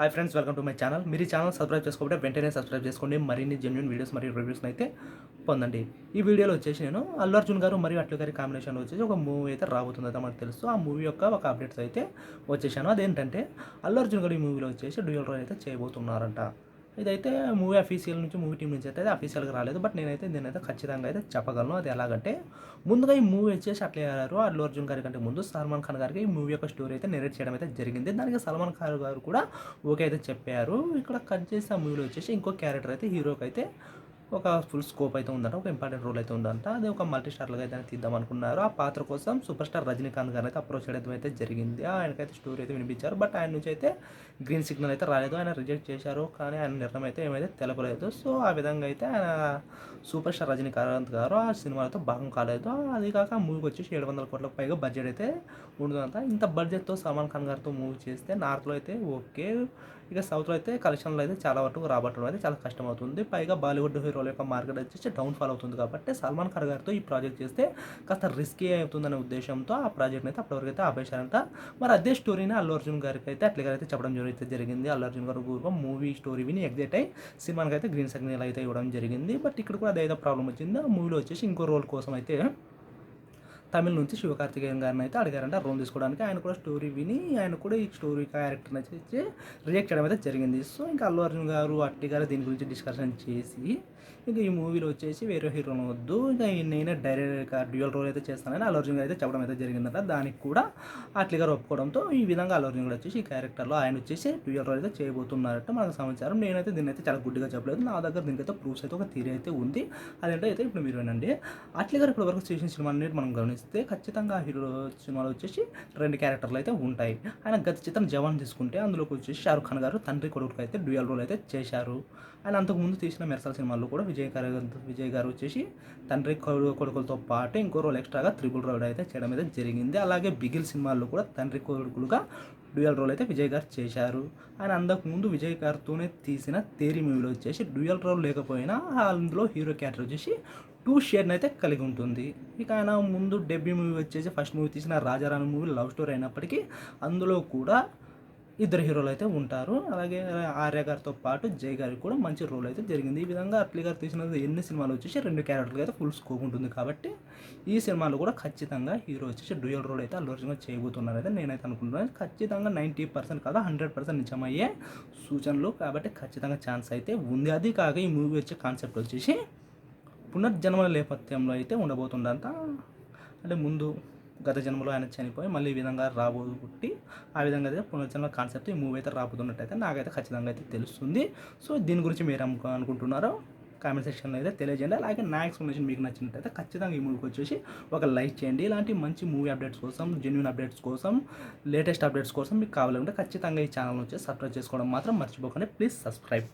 Hi friends welcome to my channel మీరు ఈ channel subscribe చేసుకోకపోతే వెంటనే సబ్స్క్రైబ్ చేసుకోండి. మరిన్ని జెన్యున్ వీడియోస్ మరియు రివ్యూస్ని అయితే పొందండి. ఈ వీడియోలో వచ్చేసి నేను అల్లు అర్జున్ గారు మరియు అట్లు గారి కాంబినేషన్లో వచ్చేసి ఒక మూవీ అయితే రాబోతుంది అయితే మనకు తెలుసు. ఆ మూవీ యొక్క ఒక అప్డేట్స్ అయితే వచ్చేసాను. అదేంటంటే అల్లు అర్జున్ గారు ఈ మూవీలో వచ్చేసి డ్యూయల్ రోల్ అయితే చేయబోతున్నారంట. ఇదైతే మూవీ అఫీషియల్ నుంచి మూవీ టీం నుంచి అయితే అఫీషియల్గా రాలేదు. బట్ నేనైతే దీనైతే ఖచ్చితంగా అయితే చెప్పగలను. అది ఎలాగంటే ముందుగా ఈ మూవీ వచ్చేసి అట్లా అయ్యారు. అల్లు అర్జున్ గారి కంటే ముందు సల్మాన్ ఖాన్ గారికి ఈ మూవీ యొక్క స్టోరీ అయితే నెరేట్ చేయడం అయితే జరిగింది. దానికి సల్మాన్ ఖాన్ గారు కూడా ఓకే అయితే చెప్పారు. ఇక్కడ కట్ చేసి ఆ మూవీలో వచ్చేసి ఇంకో క్యారెక్టర్ అయితే హీరోకి అయితే ఒక ఫుల్ స్కోప్ అయితే ఉందంట ఒక ఇంపార్టెంట్ రోల్ అయితే ఉందంట. అది ఒక మల్టీ స్టార్లుగా అయితే తీద్దాం అనుకున్నారు. ఆ పాత్ర కోసం సూపర్ స్టార్ రజనీకాంత్ గారు అయితే అప్రోచ్ చేయడం అయితే జరిగింది. ఆయనకైతే స్టోరీ అయితే వినిపించారు. బట్ ఆయన నుంచి అయితే గ్రీన్ సిగ్నల్ అయితే రాలేదు. ఆయన రిజెక్ట్ చేశారు. కానీ ఆయన నిర్ణయం అయితే ఏమైతే తెలపలేదు. సో ఆ విధంగా అయితే ఆయన సూపర్ స్టార్ రజనీకాంత్ గారు ఆ సినిమాలతో భాగం కాలేదు. అది కాక మూవీకి వచ్చేసి ఏడు వందల కోట్లకు పైగా బడ్జెట్ అయితే ఉంటుందంట ఇంత బడ్జెట్తో సల్మాన్ ఖాన్ గారితో మూవీ చేస్తే నార్త్లో అయితే ఓకే. ఇక సౌత్లో అయితే కలెక్షన్లో అయితే చాలా వరకు రాబట్టడం అయితే చాలా కష్టం అవుతుంది పైగా బాలీవుడ్ హీరోల యొక్క మార్కెట్ వచ్చేసి డౌన్ ఫాల్ అవుతుంది కాబట్టి సల్మాన్ ఖాన్ గారితో ఈ ప్రాజెక్ట్ చేస్తే కాస్త రిస్కీ అవుతుందనే ఉద్దేశంతో ఆ ప్రాజెక్ట్ని అయితే అప్పటివరకు అయితే ఆపేశారంట. మరి అదే స్టోరీని అల్లు అర్జున్ గారికి అయితే అట్లా అయితే చెప్పడం జరిగితే జరిగింది. అల్లు అర్జున్ గారు మూవీ స్టోరీ విని ఎగ్జైట్ అయ్యి సినిమాకి అయితే గ్రీన్ సిగ్నల్ అయితే ఇవ్వడం జరిగింది. బట్ ఇక్కడ కూడా అదేదో ప్రాబ్లం వచ్చింది ఆ మూవీలో వచ్చేసి ఇంకో రోల్ కోసం అయితే తమిళ నుంచి శివకార్తికేయన్ గారిని అయితే అడిగారంట. రోల్ తీసుకోవడానికి ఆయన కూడా స్టోరీ విని ఆయన కూడా ఈ స్టోరీ క్యారెక్టర్ని అయితే రియాక్ట్ చేయడం అయితే జరిగింది. సో ఇంకా అల్లు అర్జున్ గారు అట్టి గారు దీని గురించి డిస్కషన్ చేసి ఇంకా ఈ మూవీలో వచ్చేసి వేరే హీరోని వద్దు ఇంకా నేనే డైరెక్ట్ డ్యూయల్ రోల్ అయితే చేస్తానని అల్లు అర్జున్ గారు అయితే చెప్పడం అయితే జరిగిందంట. దానికి కూడా అట్లి గారు ఒప్పుకోవడంతో ఈ విధంగా అల్లు అర్జున్ గారు వచ్చేసి ఈ క్యారెక్టర్లో ఆయన వచ్చేసి డ్యూయల్ రోల్ అయితే చేయబోతున్నారట. మనకు సమాచారం నేనైతే దీన్ని అయితే చాలా గుడ్డిగా చెప్పలేదు. నా దగ్గర దీనికైతే ప్రూఫ్స్ అయితే ఒక థియరీ అయితే ఉంది. అదేంటో అయితే ఇప్పుడు మీరు వినండి. అట్లే గారు ఇప్పటి వరకు చేసిన సినిమా అనేది మనం గమనిస్తే ఖచ్చితంగా హీరో సినిమాలో వచ్చేసి రెండు క్యారెక్టర్లు అయితే ఉంటాయి. ఆయన గత చిత్రం జవాన్ తీసుకుంటే అందులోకి వచ్చేసి షారుఖ్ ఖాన్ గారు తండ్రి కొడుకు అయితే డ్యూయల్ రోల్ అయితే చేశారు. ఆయన అంతకుముందు తీసిన మెర్సల్ సినిమాల్లో కూడా విజయ్ గారు విజయ్ గారు వచ్చేసి తండ్రి కొడుకులతో పాటు ఇంకో రోల్ ఎక్స్ట్రాగా త్రిబుల్ రోల్ అయితే చేయడం అయితే జరిగింది. అలాగే బిగిల్ సినిమాల్లో కూడా తండ్రి కొడుకులుగా డ్యూయల్ రోల్ అయితే విజయ్ గారు చేశారు. ఆయన అంతకుముందు విజయ్ గారితోనే తీసిన తేరి మూవీలో వచ్చేసి డ్యూయల్ రోల్ లేకపోయినా అందులో హీరో క్యారెక్టర్ వచ్చేసి టూ షేర్ని అయితే కలిగి ఉంటుంది. ఇక ఆయన ముందు డెబ్యూ మూవీ వచ్చేసి ఫస్ట్ మూవీ తీసిన రాజారాణి మూవీ లవ్ స్టోరీ అయినప్పటికీ అందులో కూడా ఇద్దరు హీరోలు అయితే ఉంటారు. అలాగే ఆర్య గారితో పాటు జై గారికి కూడా మంచి రోల్ అయితే జరిగింది. ఈ విధంగా అట్లీ గారు తీసిన ఎన్ని సినిమాలు వచ్చేసి రెండు క్యారెక్టర్లు అయితే ఫుల్ స్కోప్ ఉంటుంది కాబట్టి ఈ సినిమాలో కూడా ఖచ్చితంగా హీరో వచ్చేసి డ్యూయల్ రోల్ అయితే అల్లు అర్జున్ చేయబోతున్నారైతే అయితే నేనైతే అనుకుంటున్నాను. ఖచ్చితంగా నైంటీ పర్సెంట్ కాదు హండ్రెడ్ పర్సెంట్ నిజమయ్యే సూచనలు కాబట్టి ఖచ్చితంగా ఛాన్స్ అయితే ఉంది. అది కాక ఈ మూవీ వచ్చే కాన్సెప్ట్ వచ్చేసి పునర్జన్మల నేపథ్యంలో అయితే ఉండబోతుందంట. అంటే ముందు గత జన్మలో ఆయన చనిపోయి మళ్ళీ ఈ విధంగా రాబోతుట్టి ఆ విధంగా అయితే పునర్జన్మ కాన్సెప్ట్ ఈ మూవీ అయితే రాబోతున్నట్టయితే నాకైతే ఖచ్చితంగా అయితే తెలుస్తుంది. సో దీని గురించి మీరు అనుకుంటున్నారో కామెంట్ సెక్షన్లో అయితే తెలియజేయండి. అలాగే నా ఎక్స్ప్లెనేషన్ మీకు నచ్చినట్టయితే ఖచ్చితంగా ఈ మూవీకి వచ్చేసి ఒక లైక్ చేయండి. ఇలాంటి మంచి మూవీ అప్డేట్స్ కోసం జెన్యున్ అప్డేట్స్ కోసం లేటెస్ట్ అప్డేట్స్ కోసం మీకు కావాలంటే ఖచ్చితంగా ఈ ఛానల్ వచ్చి సబ్స్క్రైబ్ చేసుకోవడం మాత్రం మర్చిపోకండి. Please subscribe.